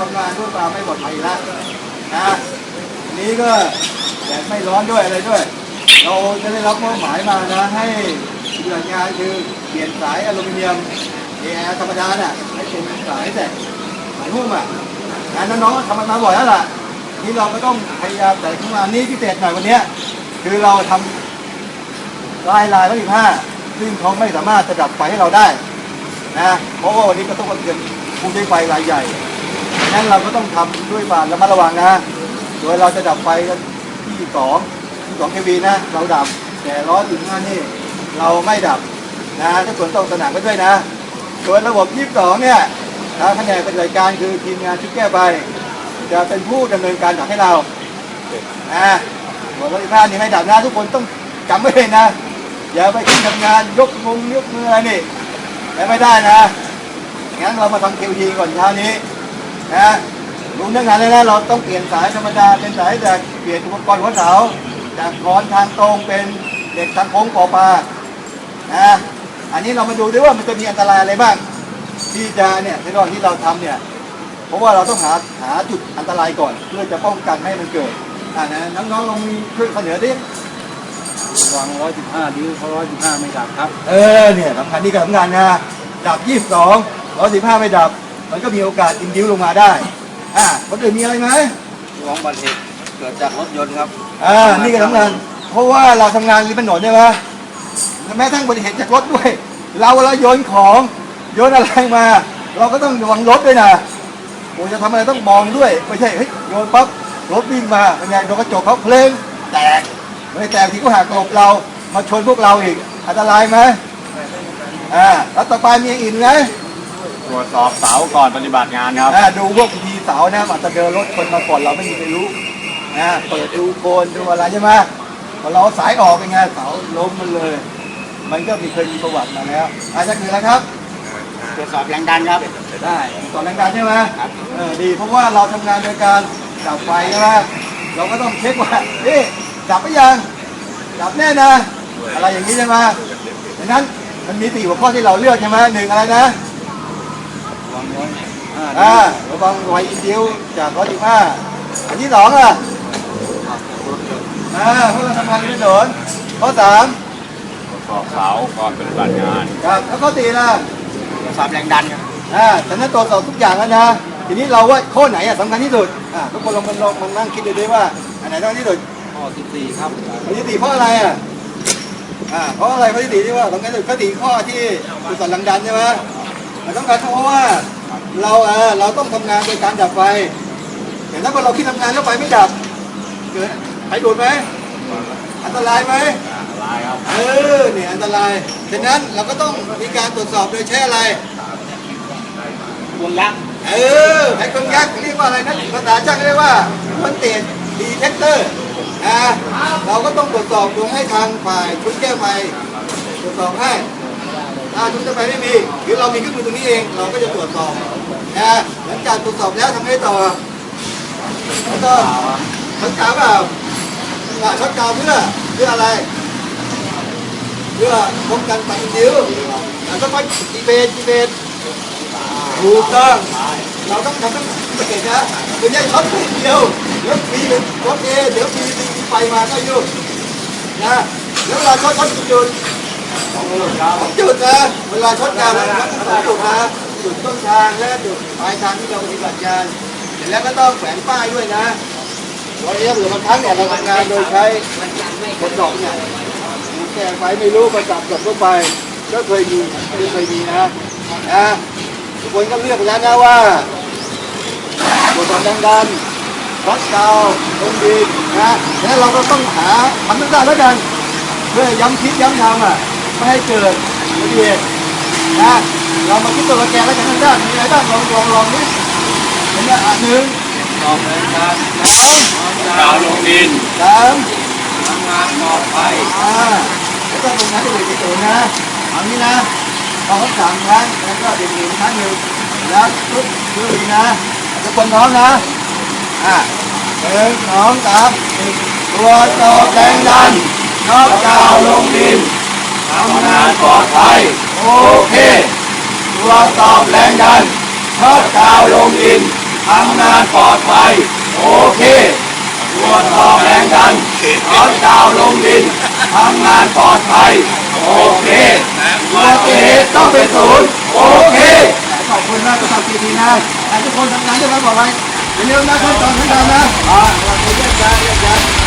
ทำงานด้วยความไม่ปลอดภัยแล้วนะนี้ก็แดดไม่ร้อนด้วยอะไรด้วย เราจะได้รับมอบหมายมานะ ให้ปฏิบัติงานคือเปลี่ยนสายอลูมิเนียมแอร์ธรรมดาน่ะให้เป็นสายแต่สายหุ้มอะงานน้องๆทำมันมาบ่อยแล้วล่ะทีนี้เราก็ต้องพยายามแต่ขึ้นมานี้พิเศษหน่อยวันนี้คือเราทำลายลายร้อยสิบห้าซึ่งเขาไม่สามารถจะดับไฟให้เราได้นะเพราะว่าวันนี้ก็ต้องมาเตือน ผู้ใช้ไฟรายใหญ่ดังนั้นเราก็ต้องทำด้วยความระมัดระวังนะ โดยเราจะดับไฟกันที่สองที่สองเควีนะ เราดับ แต่ร้อยสิบห้านี่ เราไม่ดับนะถ้าส่วนต้องสนามก็ด้วยนะส่วนระบบยี่สองเนี่ยทางแผนกปฏิบัติการคือทีมงานชุดแก้ไฟจะเป็นผู้ดำเนินการดับให้เรานะบอกว่าผ้านี่ไม่ดับนะทุกคนต้องจำไว้เลยนะอย่าไปขึ้นทำงานยกมงยกมืออะไรนี่แล้วไม่ได้นะ งั้นเรามาทำคิวทีก่อนเช้านี้นะรู้เรื่องงานเลยนะเราต้องเปลี่ยนสายธรรมดาเป็นสายจากเปลี่ยนอุปกรณ์หัวเสาจากคอนทางตรงเป็นเด็กทางโค้งปอปลานะอันนี้เรามาดูด้วยว่ามันจะมีอันตรายอะไรบ้างที่จะเนี่ยในระหว่างที่เราทำเนี่ยเพราะว่าเราต้องหาหาจุดอันตรายก่อนเพื่อจะป้องกันไม่ให้มันเกิดอ่านะน้องๆลองมีช่วยเสนอดิวางร้อยสิบห้าดิ้วเขาร้อยสิบห้าไม่ดับครับ เออเนี่ยสำคัญนี่ก็สำคัญนะดับยี่สิบสอง ร้อยสิบห้าไม่ดับ มันก็มีโอกาสอินดิ้วลงมาได้ อ่าคนอื่นมีอะไรไหมวางบัตรเหตุเกิดจากรถยนต์ครับ อ่า นี่ก็สำคัญเพราะว่าเราทำงานริมถนนใช่ไหมแม้ทั้งอุบัติเหตุจากรถด้วย เราเราโยนของโยนอะไรมา เราก็ต้องระวังรถด้วยนะโอ้จะทำอะไรต้องมองด้วย ไม่ใช่เฮ้ยโยนปั๊บรถวิ่งมาเป็นไงโดนกระจกเขาเพลงแตกไม่แตกที่ก็หักหลบเรา มาชนพวกเราอีก อันตรายไหมอ่าแล้วต่อไปมีอย่างอื่นไหมต รวจสอบเสาก่อนปฏิบัติงานครับ อ่าดูพวกทีเสานะอาจจะเดินรถคนมาก่อนเราไม่มีใครรู้นะเปิดดูโคนดูอะไรใช่ไหมพอเราเอาสายออกเป็นไงเสาล้มมันเลย มันก็มีเคยมีประวัติมาแล้วอาจจะคืออะไรครับ ตรวจสอบแรงดันครับ ได้ต่อแรงดันใช่ไหมเออดีเพราะว่าเราทำงานโดยการดับไฟใช่ไหมเราก็ต้องเช็คว่าเอ๊ะดับไปยังดับแน่นะ อะไรอย่างนี้ใช่ไหมดังนั้นมันมีสี่หัวข้อที่เราเลือกใช่ไหมหนึ่งอะไรนะวางร้ อยห้าอ่าระวังรอยอินเดียวจากร้อยสิบห้าอันที่สองอะอ่าเพราะเราทำงานริมถนนข้อสามตรวจสอบเสาก่อนปฏิบัติงานครับแล้วข้อสี่ล่ะตรวจสอบแรงดันครับอ่าแต่นั้นตรวจสอบทุกอย่างแล้วนะทีนี้เราว่าข้อไหนอะสำคัญที่สุดอ่าทุกคนลองมาลองมานั่งคิดดูด้วยว่าอันไหนสำคัญที่สุดข้อสิบสี่ครับข้อที่สี่เพราะอะไรอะอ่าเพราะอะไรข้อที่สี่ที่ว่าสำคัญที่สุดข้อสี่ข้อที่ตรวจสอบแรงดันใช่ไหม มันต้องการเพราะว่าเราเออเราต้องทำงานโดยการดับไฟแต่ถ้าเราคิดทำงานแล้วไฟไม่ดับเกิดไฟดูดไหมอันตรายไหมลายครับเออเนี่ยอันตรายฉะนั้นเราก็ต้องมีการตรวจสอบโดยใช้อะไรวงยักษ์เออไอ้คนยักษ์เรียกว่าอะไรนะภาษาช่างเรียกว่ามันเตดดีเทคเตอร์นะเราก็ต้องตรวจสอบโดยให้ทางฝ่ายชุดแก้ไฟตรวจสอบให้ ถ้าชุดแก้ไฟไม่มี หรือเรามีเครื่องมือตรงนี้เอง เราก็จะตรวจสอบนะหลังจากตรวจสอบแล้วทำไงต่อแล้วก็ช็อตกาวเปล่าอะช็อตกาวเพื่อเพื่ออะไร เพื่อป้องกันไฟนิ้วแล้วก็ไปจีเบนจีเบนถูกต้องเราต้องทำต้องสังเกตนะคือแยช็อตนิดเดียวเดี๋ยวปีรถเอเดี๋ยวปีมีไฟมาก็ยุ่งนะแล้วเวลาช็อตช็อตจุด จุดนะเวลาช็อตการมันช็อตสองจุดนะจุดต้นทางและจุดปลายทางที่เราปฏิบัติงานเสร็จแล้วก็ต้องแขวนป้ายด้วยนะวันนี้ถ้าเผื่อบางครั้งเนี่ยเราทำงานโดยใช้คนดอกเนี่ยแก้ไฟไม่รู้ประจับกับเข้าไป ก็เคยมีไม่เคยมีนะนะทุกคนก็เลือกแล้วนะว่าตรวจสอบแรงดันวัดเกาลงดินนะแล้วเราก็ต้องหาทำทุกด้แล้วกันเพื่อย้ำคิดย้ำทำอะ ไม่ให้เกิดอุบัติเหตุนะเรามาคิดตัวแกนแล้วกันทั้งด้านมีอะไรบ้างลองลองลองนี่เห็นไหมอะหนึ่งสอบแรงดันสองกาวลงดินสามทำงานปลอดภัยอ่าแล้วก็ตรงนั้นจะเป็นตัวนะเอานี้นะเอาทั้งสามครั้งแล้วก็เด็กหนึ่งครั้งหนึ่งแล้วทุกทุกทีนะทุกคนพร้อมนะอะหนึ่งสองสามตัวโตแรงดันนอกดาวลงดิน ทำงานปลอดภัย โอเคตัวตอบแรงดันน็อกดาวน์ลงดินททำงานปลอดภัยโอเคตรวจสอบแรงดันร้อนดาวลงดินทำงานปลอดภัย โอเคอุบัติเหตุต้องเป็นศูนย์โอเค ขอบคุณมากสำหรับทีทีนะให้ทุกคนทำงานด้วยความปลอดภัยอย่าลืมนะขั้นตอนขั้นตอนนะอ่าเราจะแยกย้ายแยกย้าย